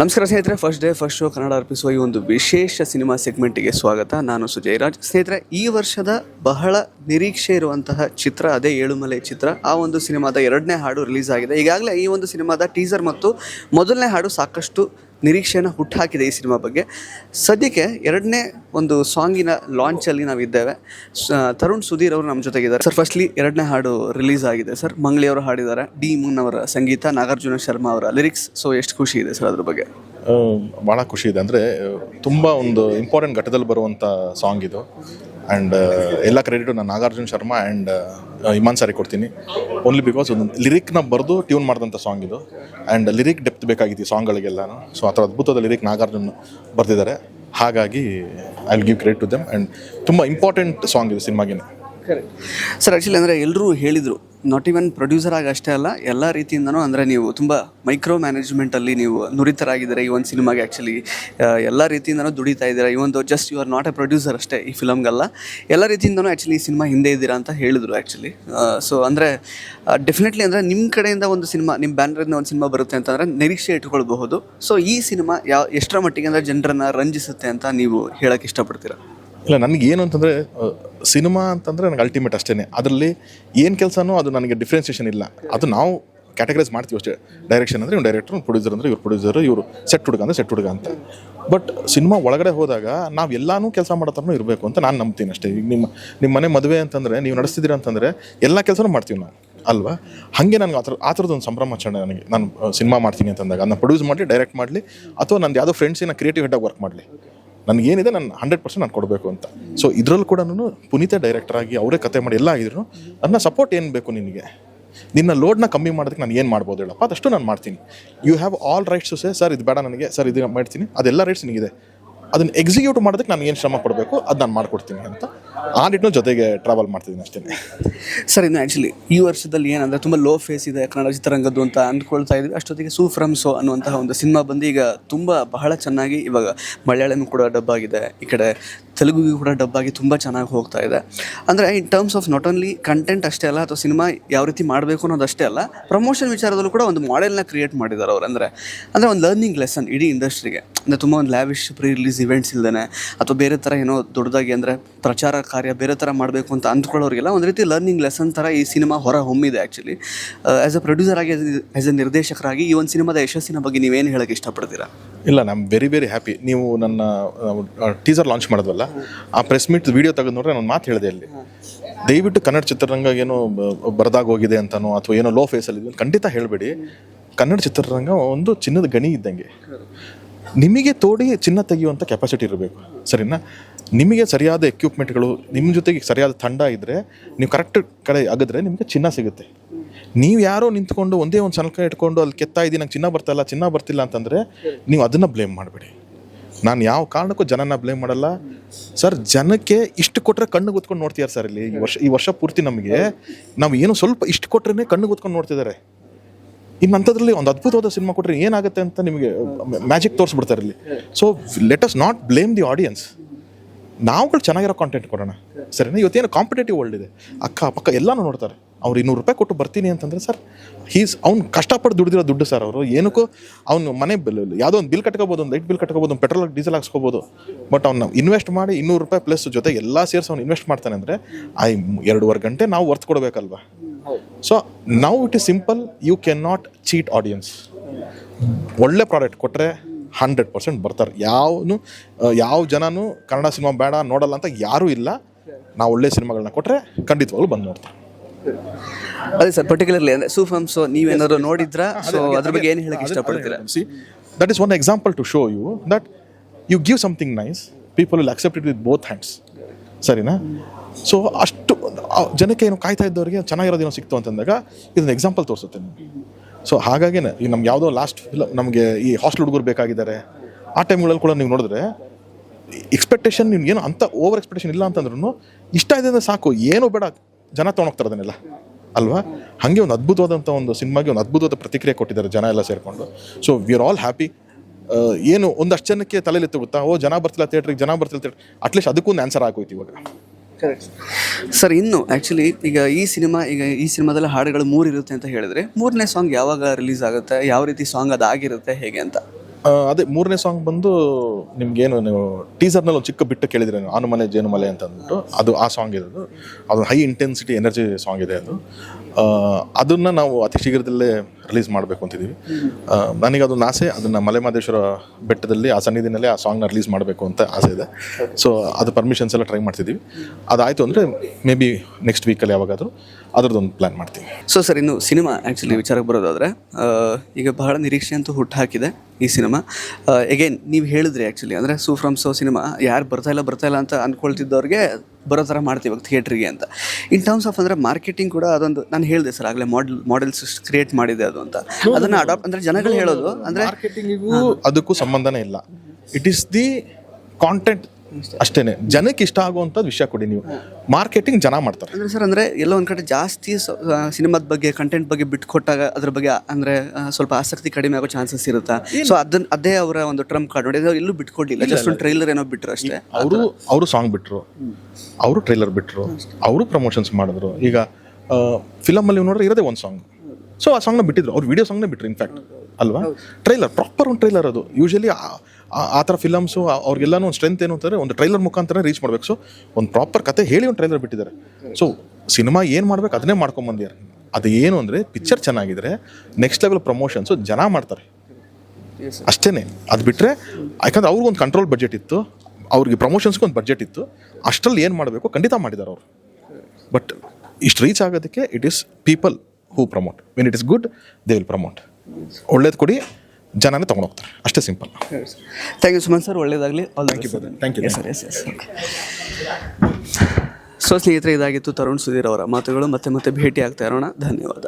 ನಮಸ್ಕಾರ ಸ್ನೇಹಿತರೆ first day first show Kannada ಅರ್ಪಿಸುವ ಈ ಒಂದು ವಿಶೇಷ ಸಿನಿಮಾ ಸೆಗ್ಮೆಂಟಿಗೆ ಸ್ವಾಗತ. ನಾನು ಸುಜಯ್ ರಾಜ್ ಸ್ನೇಹಿತರೆ, ಈ ವರ್ಷದ ಬಹಳ ನಿರೀಕ್ಷೆ ಇರುವಂತಹ ಚಿತ್ರ, ಅದೇ ಏಳುಮಲೆ ಚಿತ್ರ, ಆ ಒಂದು ಸಿನಿಮಾದ ಎರಡನೇ ಹಾಡು ರಿಲೀಸ್ ಆಗಿದೆ. ಈಗಾಗಲೇ ಈ ಒಂದು ಸಿನಿಮಾದ ಟೀಸರ್ ಮತ್ತು ಮೊದಲನೇ ಹಾಡು ಸಾಕಷ್ಟು ನಿರೀಕ್ಷೆಯನ್ನು ಹುಟ್ಟುಹಾಕಿದೆ ಈ ಸಿನಿಮಾ ಬಗ್ಗೆ. ಸದ್ಯಕ್ಕೆ ಎರಡನೇ ಒಂದು ಸಾಂಗಿನ ಲಾಂಚಲ್ಲಿ ನಾವಿದ್ದೇವೆ ಇದ್ದೇವೆ. ತರುಣ್ ಸುಧೀರ್ ಅವರು ನಮ್ಮ ಜೊತೆಗಿದ್ದಾರೆ. ಸರ್ ಫಸ್ಟ್ಲಿ ಎರಡನೇ ಹಾಡು ರಿಲೀಸ್ ಆಗಿದೆ. ಸರ್ ಮಂಗ್ಳಿ ಅವರು ಹಾಡಿದ್ದಾರೆ. ಡಿ ಮುನ್ ಅವರ ಸಂಗೀತ, ನಾಗಾರ್ಜುನ ಶರ್ಮಾ ಅವರ ಲಿರಿಕ್ಸ್ ಸೊ ಎಷ್ಟು ಖುಷಿ ಇದೆ ಸರ್ ಅದ್ರ ಬಗ್ಗೆ? ಭಾಳ ಖುಷಿ ಇದೆ. ಅಂದರೆ, ತುಂಬ ಒಂದು ಇಂಪಾರ್ಟೆಂಟ್ ಘಟ್ಟದಲ್ಲಿ ಬರುವಂಥ ಸಾಂಗ್ ಇದು. ಆ್ಯಂಡ್ ಎಲ್ಲ ಕ್ರೆಡಿಟು ನಾನು ನಾಗಾರ್ಜುನ್ ಶರ್ಮಾ ಆ್ಯಂಡ್ ಇಮಾನ್ ಸಾರಿ ಕೊಡ್ತೀನಿ. ಓನ್ಲಿ ಬಿಕಾಸ್ ಒಂದು ಲಿರಿಕ್ನ ಬರೆದು ಟ್ಯೂನ್ ಮಾಡಿದಂಥ ಸಾಂಗ್ ಇದು. ಆ್ಯಂಡ್ ಲಿರಿಕ್ ಡೆಪ್ತ್ ಬೇಕಾಗಿತ್ತು ಈ ಸಾಂಗ್ಗಳಿಗೆಲ್ಲ ಸೊ ಆ ಥರ ಅದ್ಭುತವಾದ ಲಿರಿಕ್ ನಾಗಾರ್ಜುನ್ ಬರೆದಿದ್ದಾರೆ. ಹಾಗಾಗಿ I will give credit to them and ತುಂಬ ಇಂಪಾರ್ಟೆಂಟ್ ಸಾಂಗ್ ಇದು ಸಿನಿಮಾಗಿನ. ಸರ್ ಆ್ಯಕ್ಚುಲಿ ಅಂದರೆ ಎಲ್ಲರೂ ಹೇಳಿದರು ನಾಟ್ ಈವನ್ ಪ್ರೊಡ್ಯೂಸರ್ ಆಗಿ ಅಷ್ಟೇ ಅಲ್ಲ, ಎಲ್ಲ ರೀತಿಯಿಂದನೂ ಅಂದರೆ ನೀವು ತುಂಬ ಮೈಕ್ರೋ ಮ್ಯಾನೇಜ್ಮೆಂಟಲ್ಲಿ ನೀವು ನುರಿತರಾಗಿದ್ದಾರೆ ಈ ಒಂದು ಸಿನಿಮಾಗೆ ಆ್ಯಕ್ಚುಲಿ ಎಲ್ಲ ರೀತಿಯಿಂದನೂ ದುಡಿತಾ ಇದ್ದೀರಾ ಈ ಒಂದು just you are not a producer ಅಷ್ಟೇ ಈ ಫಿಲಮ್ಗೆಲ್ಲ ಎಲ್ಲ ರೀತಿಯಿಂದನೂ ಆ್ಯಕ್ಚುಲಿ ಈ ಸಿನಿಮಾ ಹಿಂದೆ ಇದ್ದೀರಾ ಅಂತ ಹೇಳಿದರು ಆ್ಯಕ್ಚುಲಿ ಸೊ ಅಂದರೆ ಡೆಫಿನೆಟ್ಲಿ ಅಂದರೆ ನಿಮ್ಮ ಕಡೆಯಿಂದ ಒಂದು ಸಿನಿಮಾ ನಿಮ್ಮ ಬ್ಯಾನರಿಂದ ಒಂದು ಸಿನಿಮಾ ಬರುತ್ತೆ ಅಂತಂದರೆ ನಿರೀಕ್ಷೆ ಇಟ್ಕೊಳ್ಬಹುದು ಸೊ ಈ ಸಿನಿಮಾ ಯಾವ ಎಷ್ಟರ ಮಟ್ಟಿಗೆ ಅಂದರೆ ಜನರನ್ನು ರಂಜಿಸುತ್ತೆ ಅಂತ ನೀವು ಹೇಳೋಕ್ಕೆ ಇಷ್ಟಪಡ್ತೀರಾ? ಇಲ್ಲ ಏನು ಅಂತಂದರೆ ಸಿನಿಮಾ ಅಂತಂದರೆ ನನಗೆ ಅಲ್ಟಿಮೇಟ್ ಅಷ್ಟೇ ಅದರಲ್ಲಿ ಏನು ಕೆಲಸನೂ ಅದು ನನಗೆ ಡಿಫ್ರೆನ್ಸಿಯೇಷನ್ ಇಲ್ಲ. ಅದು ನಾವು ಕ್ಯಾಟಗರೈಸ್ ಮಾಡ್ತೀವಿ ಅಷ್ಟೇ. ಡೈರೆಕ್ಷನ್ ಅಂದರೆ ಇವ್ರು ಡೈರೆಕ್ಟರ್ ಪ್ರೊಡ್ಯೂಸರ್ ಅಂದರೆ ಇವ್ರು ಪ್ರೊಡ್ಯೂಸರ್ ಇವರು ಸೆಟ್ ಹುಡುಗ ಅಂದರೆ ಸೆಟ್ ಹುಡುಗ ಅಂತ. ಬಟ್ ಸಿನಿಮಾ ಒಳಗಡೆ ಹೋದಾಗ ನಾವು ಎಲ್ಲನೂ ಕೆಲಸ ಮಾಡೋ ಇರಬೇಕು ಅಂತ ನಾನು ನಂಬ್ತೀನಿ ಅಷ್ಟೇ. ಈಗ ನಿಮ್ಮ ನಿಮ್ಮ ಮನೆ ಮದುವೆ ಅಂತಂದರೆ, ನೀವು ನಡೆಸ್ತಿದ್ದೀರ ಅಂತಂದರೆ ಎಲ್ಲ ಕೆಲಸನೂ ಮಾಡ್ತೀವಿ ನಾವು. ಅಲ್ವಾ? ಹಾಗೆ ನನಗೆ ಆ ಥರ, ಆ ಥರದ್ದು ಒಂದು ಸಂಭ್ರಮಾಚರಣೆ ನನಗೆ. ನಾನು ಸಿನಿಮಾ ಮಾಡ್ತೀನಿ ಅಂತಂದಾಗ. ಅದನ್ನ ಪ್ರೊಡ್ಯೂಸ್ ಮಾಡಲಿ ಡೈರೆಕ್ಟ್ ಮಾಡಲಿ, ಅಥವಾ ನಂದು ಯಾವುದೋ ಫ್ರೆಂಡ್ಸಿನ ಕ್ರಿಯೇಟಿವ್ ಹೆಡ್ಡಾಗಿ ವರ್ಕ್ ಮಾಡಲಿ. ನನಗೇನಿದೆ ನಾನು ಹಂಡ್ರೆಡ್ ಪರ್ಸೆಂಟ್ ನಾನು ಕೊಡಬೇಕು ಅಂತ. ಸೊ ಇದರಲ್ಲೂ ಕೂಡ ಪುನೀತ ಡೈರೆಕ್ಟರ್ ಆಗಿ ಅವರೇ ಕತೆ ಮಾಡಿ ಎಲ್ಲ ಆಗಿದ್ರು ನನ್ನ ಸಪೋರ್ಟ್ ಏನು ಬೇಕು ನಿನಗೆ? ನಿನ್ನ ಲೋಡ್ನ ಕಮ್ಮಿ ಮಾಡೋದಕ್ಕೆ ನಾನು ಏನು ಮಾಡ್ಬೋದು ಹೇಳಪ್ಪ? ಅದಷ್ಟು ನಾನು ಮಾಡ್ತೀನಿ. You have all rights say sir ಇದು ಬೇಡ ನನಗೆ. ಸರ್ ಇದು ಮಾಡ್ತೀನಿ. ಅದೆಲ್ಲ ರೈಟ್ಸ್ ನಿನಗಿದೆ. ಅದನ್ನು ಎಕ್ಸಿಕ್ಯೂಟ್ ಮಾಡೋದಕ್ಕೆ ನಾನು ಏನು ಶ್ರಮ ಪಡಬೇಕು? ಅದು ನಾನು ಮಾಡಿಕೊಡ್ತೀನಿ ಅಂತ. ಆ ನಿಟ್ಟಿನ ಜೊತೆಗೆ ಟ್ರಾವೆಲ್ ಮಾಡ್ತಿದ್ದೀನಿ ಅಷ್ಟೇ. ಸರ್, ಇನ್ನು ಆ್ಯಕ್ಚುಲಿ ಈ ವರ್ಷದಲ್ಲಿ ಏನಂದರೆ ತುಂಬ ಲೋ ಫೇಸ್ ಇದೆ ಕನ್ನಡ ಚಿತ್ರರಂಗದ್ದು ಅಂತ ಅಂದ್ಕೊಳ್ತಾ ಇದ್ವಿ ಅಷ್ಟೊತ್ತಿಗೆ ಸೂ ಫ್ರಮ್ ಸೋ ಅನ್ನುವಂತಹ ಒಂದು ಸಿನಿಮಾ ಬಂದು ಈಗ ತುಂಬ ಬಹಳ ಚೆನ್ನಾಗಿ ಇವಾಗ ಮಲಯಾಳಂ ಕೂಡ ಡಬ್ ಆಗಿದೆ. ಈ ಕಡೆ ತೆಲುಗುಗೂ ಕೂಡ ಡಬ್ ಆಗಿ ತುಂಬ ಚೆನ್ನಾಗಿ ಹೋಗ್ತಾ ಇದೆ. ಅಂದರೆ in terms of not only content ಅಷ್ಟೇ ಅಲ್ಲ, ಅಥವಾ ಸಿನಿಮಾ ಯಾವ ರೀತಿ ಮಾಡಬೇಕು ಅನ್ನೋದು ಅಷ್ಟೇ ಅಲ್ಲ ಪ್ರಮೋಷನ್ ವಿಚಾರದಲ್ಲೂ ಕೂಡ ಒಂದು ಮಾಡೆಲ್ನ ಕ್ರಿಯೇಟ್ ಮಾಡಿದ್ದಾರೆ ಅವ್ರು. ಅಂದರೆ ಅಂದರೆ ಒಂದು ಲರ್ನಿಂಗ್ ಲೆಸನ್ ಇಡೀ ಇಂಡಸ್ಟ್ರಿಗೆ ಅಂದರೆ ತುಂಬ ಒಂದು ಲ್ಯಾವಿಶ್ ಪ್ರೀ ರಿಲೀಸ್ ಇವೆಂಟ್ಸ್ ಇಲ್ಲದೇನೆ ಅಥವಾ ಬೇರೆ ಥರ ಏನೋ ದೊಡ್ಡದಾಗಿ ಅಂದರೆ ಪ್ರಚಾರ ಕಾರ್ಯ ಬೇರೆ ಥರ ಮಾಡಬೇಕು ಅಂತ ಅಂದ್ಕೊಳ್ಳೋರಿಗೆಲ್ಲ ಒಂದು ರೀತಿ ಲರ್ನಿಂಗ್ ಲೆಸನ್ ಥರ ಈ ಸಿನಿಮಾ ಹೊರ ಹೊಮ್ಮಿದೆ ಆ್ಯಕ್ಚುಲಿ ಆ್ಯಸ್ ಅ ಪ್ರೊಡ್ಯೂಸರ್ ಆಗಿ ಆ್ಯಸ್ ಎ ನಿರ್ದೇಶಕರಾಗಿ ಈ ಒಂದು ಸಿನಿಮಾದ ಯಶಸ್ಸಿನ ಬಗ್ಗೆ ನೀವೇನು ಹೇಳೋಕ್ಕೆ ಇಷ್ಟಪಡ್ತೀರಾ? ಇಲ್ಲ, ನಾನು ವೆರಿ ವೆರಿ ಹ್ಯಾಪಿ ನೀವು ನನ್ನ ಟೀಸರ್ ಲಾಂಚ್ ಮಾಡಿದ್ವಲ್ಲ, ಆ ಪ್ರೆಸ್ ಮೀಟ್ ವಿಡಿಯೋ ತೆಗೆದು ನೋಡ್ರೆ ನಾನು ಮಾತು ಹೇಳಿದೆ ಅಲ್ಲಿ. ದಯವಿಟ್ಟು ಕನ್ನಡ ಚಿತ್ರರಂಗ ಏನೋ, ಬ- ಬರದಾಗ ಹೋಗಿದೆ ಅಂತನೋ, ಅಥವಾ ಏನೋ ಲೋ ಫೇಸಲ್ಲಿ ಖಂಡಿತ ಹೇಳಬೇಡಿ. ಕನ್ನಡ ಚಿತ್ರರಂಗ ಒಂದು ಚಿನ್ನದ ಗಣಿ ಇದ್ದಂಗೆ. ನಿಮಗೆ ತೋಡಿ ಚಿನ್ನ ತೆಗೆಯುವಂಥ ಕೆಪಾಸಿಟಿ ಇರಬೇಕು. ಸರಿನಾ? ನಿಮಗೆ ಸರಿಯಾದ ಎಕ್ವಿಪ್ಮೆಂಟ್ಗಳು ನಿಮ್ಮ ಜೊತೆಗೆ ಸರಿಯಾದ ತಂಡ ಇದ್ದರೆ ನೀವು ಕರೆಕ್ಟ್ ಕಡೆ ಆಗಿದ್ರೆ ನಿಮಗೆ ಚಿನ್ನ ಸಿಗುತ್ತೆ. ನೀವು ಯಾರೋ ನಿಂತ್ಕೊಂಡು ಒಂದೇ ಒಂದು ಸಣ್ಣ ಇಟ್ಕೊಂಡು ಅಲ್ಲಿ ಕೆತ್ತಾ ಇದ್ದೀನಿ ನಂಗೆ ಚಿನ್ನ ಬರ್ತಾ ಇಲ್ಲ, ಚಿನ್ನ ಬರ್ತಿಲ್ಲ ಅಂತಂದರೆ ನೀವು ಅದನ್ನು ಬ್ಲೇಮ್ ಮಾಡಬೇಡಿ. ನಾನು ಯಾವ ಕಾರಣಕ್ಕೂ ಜನನ ಬ್ಲೇಮ್ ಮಾಡಲ್ಲ. ಸರ್, ಜನಕ್ಕೆ ಇಷ್ಟು ಕೊಟ್ಟರೆ ಕಣ್ಣು ಕೂತ್ಕೊಂಡು ನೋಡ್ತಿದ್ದಾರೆ ಸರ್ ಇಲ್ಲಿ. ಈ ವರ್ಷ ಈ ವರ್ಷ ಪೂರ್ತಿ ನಮಗೆ ನಾವು ಏನು ಸ್ವಲ್ಪ ಇಷ್ಟು ಕೊಟ್ಟರೆ ಕಣ್ಣು ಕೂತ್ಕೊಂಡು ನೋಡ್ತಿದ್ದಾರೆ ಇನ್ನು ಅಂಥದ್ರಲ್ಲಿ ಒಂದು ಅದ್ಭುತವಾದ ಸಿನಿಮಾ ಕೊಟ್ಟರೆ ಏನಾಗುತ್ತೆ ಅಂತ ನಿಮಗೆ ಮ್ಯಾಜಿಕ್ ತೋರಿಸ್ಬಿಡ್ತಾರೆ ಇಲ್ಲಿ. So let us not blame the audience ನಾವುಗಳು ಚೆನ್ನಾಗಿರೋ ಕಾಂಟೆಂಟ್ ಕೊಡೋಣ. ಸರಿನಾ? ಇವತ್ತೇನು ಕಾಂಪಿಟೇಟಿವ್ ವರ್ಲ್ಡ್ ಇದೆ. ಅಕ್ಕ, ಪಕ್ಕ ಎಲ್ಲನೂ ನೋಡ್ತಾರೆ. ಅವ್ರು ಇನ್ನೂರು ರೂಪಾಯಿ ಕೊಟ್ಟು ಬರ್ತೀನಿ ಅಂತಂದರೆ ಸರ್ ಹೀಸ್ ಅವ್ನು ಕಷ್ಟಪಟ್ಟು ದುಡ್ದಿರೋ ದುಡ್ಡು ಸರ್ ಅವರು. ಏನಕ್ಕೂ ಅವ್ನು ಮನೆ ಬಿಲ್, ಯಾವುದೋ ಒಂದು ಬಿಲ್ ಕಟ್ಕೋಬೋದು, ಒಂದು ಲೈಟ್ ಬಿಲ್ ಕಟ್ಕೋಬೋದು, ಒಂದು ಪೆಟ್ರೋಲ್ ಡೀಸೆಲ್ ಹಾಕ್ಸ್ಕೋಬೋದು. ಬಟ್ ಅವ್ನು ಇನ್ವೆಸ್ಟ್ ಮಾಡಿ ಇನ್ನೂರು ರೂಪಾಯಿ ಪ್ಲಸ್ ಜೊತೆ ಎಲ್ಲ ಸೇರಿಸಿ ಅವ್ನು ಇನ್ವೆಸ್ಟ್ ಮಾಡ್ತಾನೆ ಅಂದರೆ, ಐ, ಎರಡೂವರೆ ಗಂಟೆ ನಾವು worth ಕೊಡಬೇಕಲ್ವಾ? So now it is simple you can not cheat audience ಒಳ್ಳೆ ಪ್ರಾಡಕ್ಟ್ ಕೊಟ್ಟರೆ ಹಂಡ್ರೆಡ್ ಪರ್ಸೆಂಟ್ ಬರ್ತಾರೆ. ಯಾವನು ಯಾವ ಜನನು ಕನ್ನಡ ಸಿನಿಮಾ ಬೇಡ ನೋಡಲ್ಲ ಅಂತ ಯಾರೂ ಇಲ್ಲ. ನಾವು ಒಳ್ಳೆ ಸಿನಿಮಾಗಳನ್ನ ಕೊಟ್ಟರೆ ಖಂಡಿತವಾಗ್ಲೂ ಬಂದು ನೋಡ್ತಾರೆ ಅದೇ ಸರ್ ಪರ್ಟಿಕ್ಯುಲರ್ಲಿ ಅಂದರೆ ಸೂಫಮ್ ಸೊ ನೀವೇನಾದ್ರು ನೋಡಿದ್ರ? ಸೊ ಅದ್ರ ಬಗ್ಗೆ ಏನು ಹೇಳಕ್ಕೆ ಇಷ್ಟಪಡ್ತೀರಾ? See that is one example to show you that you give something nice people will accept it with both hands ಸರಿನಾ? ಸೊ ಅಷ್ಟು ಜನಕ್ಕೆ ಏನು ಕಾಯ್ತಾ ಇದ್ದವರಿಗೆ ಚೆನ್ನಾಗಿರೋದೇನೋ ಸಿಕ್ತು ಅಂತಂದಾಗ ಇದೊಂದು ಎಕ್ಸಾಂಪಲ್ ತೋರಿಸುತ್ತೆ ನಿಮಗೆ ಸೊ ಹಾಗಾಗಿನೇ ಈ ನಮ್ಗೆ ಯಾವುದೋ ಲಾಸ್ಟ್ ಫಿಲಮ್ ನಮಗೆ ಈ ಹಾಸ್ಟೆಲ್ ಹುಡುಗರು ಬೇಕಾಗಿದ್ದಾರೆ. ಆ ಟೈಮ್ಗಳಲ್ಲಿ ಕೂಡ ನೀವು ನೋಡಿದ್ರೆ ಎಕ್ಸ್ಪೆಕ್ಟೇಷನ್ ನಿಮ್ಗೆ ಏನು ಅಂತ ಓವರ್ ಎಕ್ಸ್ಪೆಕ್ಟೇಷನ್ ಇಲ್ಲ ಅಂತಂದ್ರೂ ಇಷ್ಟ ಇದೆ ಅಂದರೆ ಸಾಕು. ಏನು ಬೇಡ. ಜನ ತೊಗೊಂಡೋಗ್ತಾರೆ ಅದನ್ನೆಲ್ಲ. ಅಲ್ವಾ? ಹಾಗೆ ಒಂದು ಅದ್ಭುತವಾದಂಥ ಒಂದು ಸಿನಿಮಾಗೆ ಒಂದು ಅದ್ಭುತವಾದ ಪ್ರತಿಕ್ರಿಯೆ ಕೊಟ್ಟಿದ್ದಾರೆ ಜನ ಎಲ್ಲ ಸೇರಿಕೊಂಡು. So we are all happy ಏನು ಒಂದಷ್ಟು ಜನಕ್ಕೆ ತಲೆಯಲ್ಲಿ ಗೊತ್ತಾ? ಓ, ಜನ ಬರ್ತಿಲ್ಲ ಥಿಯೇಟ್ರಿಗೆ ಜನ ಬರ್ತಿಲ್ಲ ಥಿಯೇಟ್ರ್ ಅಟ್ಲೀಸ್ಟ್ ಅದಕ್ಕೂ ಒಂದು ಆನ್ಸರ್ ಆಗೋಯ್ತು ಇವಾಗ. ಸರ್ ಇನ್ನು ಆ್ಯಕ್ಚುಲಿ ಈಗ ಈ ಸಿನಿಮಾ ಈಗ ಈ ಸಿನಿಮಾದಲ್ಲಿ ಹಾಡುಗಳು ಮೂರು ಇರುತ್ತೆ ಅಂತ ಹೇಳಿದ್ರೆ ಮೂರನೇ ಸಾಂಗ್ ಯಾವಾಗ ರಿಲೀಸ್ ಆಗುತ್ತೆ ಯಾವ ರೀತಿ ಸಾಂಗ್ ಅದಾಗಿರುತ್ತೆ ಹೇಗೆ ಅಂತ? ಅದೇ ಮೂರನೇ ಸಾಂಗ್ ಬಂದು ನಿಮ್ಗೇನು ನೀವು ಟೀಸರ್ನಲ್ಲಿ ಒಂದು ಚಿಕ್ಕ ಬಿಟ್ಟು ಕೇಳಿದ್ರೆ ನೀವು ಆನುಮಲೆ ಜೇನುಮಲೆ ಅಂತ ಅಂದ್ಬಿಟ್ಟು ಅದು ಆ ಸಾಂಗ್ ಇರೋದು. ಅದು ಹೈ ಇಂಟೆನ್ಸಿಟಿ ಎನರ್ಜಿ ಸಾಂಗ್ ಇದೆ ಅದು. ಆ, ಅದನ್ನ ನಾವು ಅತಿ ಶೀಘ್ರದಲ್ಲೇ ರಿಲೀಸ್ ಮಾಡಬೇಕು ಅಂತಿದ್ದೀವಿ ನನಗೆ ಅದೊಂದು ಆಸೆ, ಅದನ್ನು ಮಲೆಮಹದೇಶ್ವರ ಬೆಟ್ಟದಲ್ಲಿ ಆ ಸನ್ನಿಧಿನಲ್ಲಿ ಆ ಸಾಂಗ್ನ ರಿಲೀಸ್ ಮಾಡಬೇಕು ಅಂತ ಆಸೆ ಇದೆ. ಸೊ ಅದು ಪರ್ಮಿಷನ್ಸ್ ಎಲ್ಲ ಟ್ರೈ ಮಾಡ್ತಿದ್ದೀವಿ ಅದಾಯಿತು ಅಂದರೆ ಮೇ ಬಿ ನೆಕ್ಸ್ಟ್ ವೀಕಲ್ಲಿ ಯಾವಾಗಾದರೂ ಅದರದ್ದೊಂದು ಪ್ಲ್ಯಾನ್ ಮಾಡ್ತೀವಿ ಸೊ ಸರ್ ಇನ್ನು ಸಿನಿಮಾ ಆ್ಯಕ್ಚುಲಿ ವಿಚಾರಕ್ಕೆ ಬರೋದಾದರೆ ಈಗ ಬಹಳ ನಿರೀಕ್ಷೆ ಅಂತೂ ಹುಟ್ಟುಹಾಕಿದೆ ಈ ಸಿನಿಮಾ ಎಗೇನ್ ನೀವು ಹೇಳಿದ್ರಿ ಆ್ಯಕ್ಚುಲಿ ಅಂದರೆ ಸೂ ಫ್ರಮ್ ಸೋ ಸಿನಿಮಾ ಯಾರು ಬರ್ತಾ ಇಲ್ಲ ಬರ್ತಾ ಇಲ್ಲ ಅಂತ ಅಂದ್ಕೊಳ್ತಿದ್ದವ್ರಿಗೆ ಬರೋ ಥರ ಮಾಡ್ತೀವಿ ಇವಾಗ ಥಿಯೇಟ್ರಿಗೆ ಅಂತ. ಇನ್ ಟರ್ಮ್ಸ್ ಆಫ್ ಅಂದರೆ ಮಾರ್ಕೆಟಿಂಗ್ ಕೂಡ ಅದೊಂದು ನಾನು ಹೇಳಿದೆ ಸರ್ ಆಗಲೇ ಮಾಡೆಲ್ ಮಾಡೆಲ್ಸ್ ಕ್ರಿಯೇಟ್ ಮಾಡಿದೆ ಅದು ಅಂತ. ಅದನ್ನು ಅಡಾಪ್ಟ್ ಅಂದರೆ ಜನಗಳು ಹೇಳೋದು ಅಂದರೆ ಮಾರ್ಕೆಟಿಂಗಿಗೂ ಅದಕ್ಕೂ ಸಂಬಂಧನೇ ಇಲ್ಲ. ಇಟ್ ಈಸ್ ದಿ ಕಾಂಟೆಂಟ್ ಅಷ್ಟೇನೆ. ಜನಕ್ಕೆ ಇಷ್ಟ ಆಗುವಂಥದ್ದು ವಿಷಯ ಕೊಡಿ ನೀವು. ಮಾರ್ಕೆಟಿಂಗ್ ಜನ ಮಾಡ್ತಾರೆ. ಅಂದ್ರೆ ಸರ್ ಅಂದರೆ ಎಲ್ಲ ಒಂದು ಕಡೆ ಜಾಸ್ತಿ ಸಿನಿಮಾದ ಬಗ್ಗೆ ಕಂಟೆಂಟ್ ಬಗ್ಗೆ ಬಿಟ್ಕೊಟ್ಟಾಗ ಅದ್ರ ಬಗ್ಗೆ ಅಂದರೆ ಸ್ವಲ್ಪ ಆಸಕ್ತಿ ಕಡಿಮೆ ಆಗೋ ಚಾನ್ಸಸ್ ಇರುತ್ತಾ? ಸೊ ಅದನ್ನ ಅದೇ ಅವರ ಒಂದು ಟ್ರಂಪ್ ಕಾರ್ಡ್ ನೋಡಿ. ಎಲ್ಲೂ ಬಿಟ್ಕೊಡ್ಲಿಲ್ಲ. ಜಸ್ಟ್ ಒಂದು ಟ್ರೈಲರ್ ಏನೋ ಬಿಟ್ಟರು ಅಷ್ಟೇ. ಅವರು ಅವರು ಸಾಂಗ್ ಬಿಟ್ರು. ಅವರು ಟ್ರೈಲರ್ ಬಿಟ್ರು. ಅವರು ಪ್ರಮೋಷನ್ಸ್ ಮಾಡಿದ್ರು. ಈಗ ಫಿಲಮಲ್ಲಿ ನೋಡ್ರೆ ಇರೋದೇ ಒಂದು ಸಾಂಗ್ ಸೊ ಆ ಸಾಂಗ್ನ ಬಿಟ್ಟಿದ್ರು. ಅವ್ರು ವಿಡಿಯೋ ಸಾಂಗ್ನೇ ಬಿಟ್ರು ಇನ್ಫ್ಯಾಕ್ಟ್ ಅಲ್ವಾ? ಟ್ರೈಲರ್ ಪ್ರಾಪರ್ ಒಂದು ಟ್ರೈಲರ್ ಅದು. ಯೂಶಲಿ ಆ ಥರ ಫಿಲಮ್ಸು ಅವ್ರಿಗೆಲ್ಲನೂ ಒಂದು ಸ್ಟ್ರೆಂತ್ ಏನು ಅಂತಂದರೆ ಒಂದು ಟ್ರೈಲರ್ ಮುಖಾಂತರ ರೀಚ್ ಮಾಡಬೇಕು. ಸೊ ಒಂದು ಪ್ರಾಪರ್ ಕತೆ ಹೇಳಿ ಒಂದು ಟ್ರೈಲರ್ ಬಿಟ್ಟಿದ್ದಾರೆ. ಸೊ ಸಿನಿಮಾ ಏನು ಮಾಡ್ಬೇಕು ಅದನ್ನೇ ಮಾಡ್ಕೊಂಬಂದಿದ್ದಾರೆ ಅದು ಏನು ಅಂದರೆ ಪಿಕ್ಚರ್ ಚೆನ್ನಾಗಿದ್ರೆ ನೆಕ್ಸ್ಟ್ ಲೆವೆಲ್ ಪ್ರಮೋಷನ್ಸು ಜನ ಮಾಡ್ತಾರೆ. ಅಷ್ಟೇನೆ. ಅದು ಬಿಟ್ಟರೆ ಯಾಕಂದ್ರೆ ಅವ್ರಿಗೊಂದು ಕಂಟ್ರೋಲ್ ಬಜೆಟ್ ಇತ್ತು. ಅವ್ರಿಗೆ ಪ್ರಮೋಷನ್ಸ್ಗೆ ಒಂದು ಬಜೆಟ್ ಇತ್ತು. ಅಷ್ಟರಲ್ಲಿ ಏನು ಮಾಡಬೇಕು? ಖಂಡಿತ ಮಾಡಿದ್ದಾರೆ ಅವರು. ಬಟ್ ಇಷ್ಟು ರೀಚ್ ಆಗೋದಕ್ಕೆ it is people who promote when it is good they will promote ಒಳ್ಳೇದು ಕೊಡಿ. ಜನನೇ ತೊಗೊಂಡೋಗ್ತಾರೆ. ಅಷ್ಟೇ simple. Thank you Suman sir. ಒಳ್ಳೇದಾಗಲಿ. All thank you Thank you sir yes yes so ಸ್ನೇಹಿತರೆ ಇದಾಗಿತ್ತು ತರುಣ್ ಸುಧೀರ್ ಅವರ ಮಾತುಗಳು. ಮತ್ತೆ ಮತ್ತೆ ಭೇಟಿ ಆಗ್ತಾ ಇರೋಣ. ಧನ್ಯವಾದ.